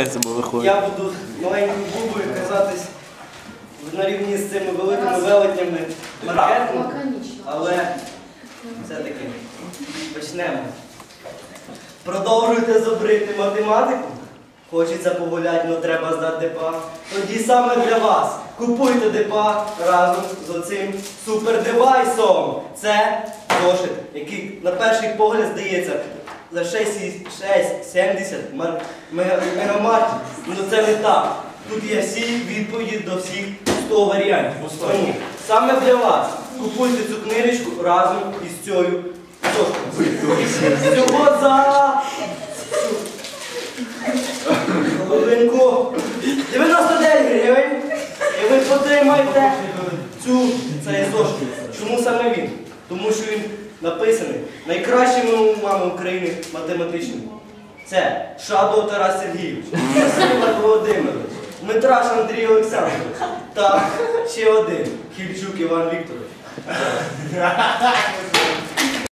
Пенсимо виходить. Я буду маленькою бубою казатись на рівні з цими великими велетнями маркетингу, але все-таки почнемо. Продовжуйте зубрити математику. Хочеться погуляти, але треба здати ДПА. Тоді саме для вас купуйте ДПА разом з оцим супердевайсом. Це зошит, який на перший погляд здається за 6,70 мар- мега- мегамартів. Ну це не так. Тут є всі відповіді до всіх 100 варіантів. Тому саме для вас купуйте цю книжечку разом із цією. Всього за Хвилинку. 99 гривень. І ви потримаєте цю цей зошит. Чому саме він? Тому що він написаний найкращими умами України математичними. Це Шадов Тарас Сергійович, Василь Володимирович, Дмитраш Андрій Олександрович та ще один Хільчук Іван Вікторович.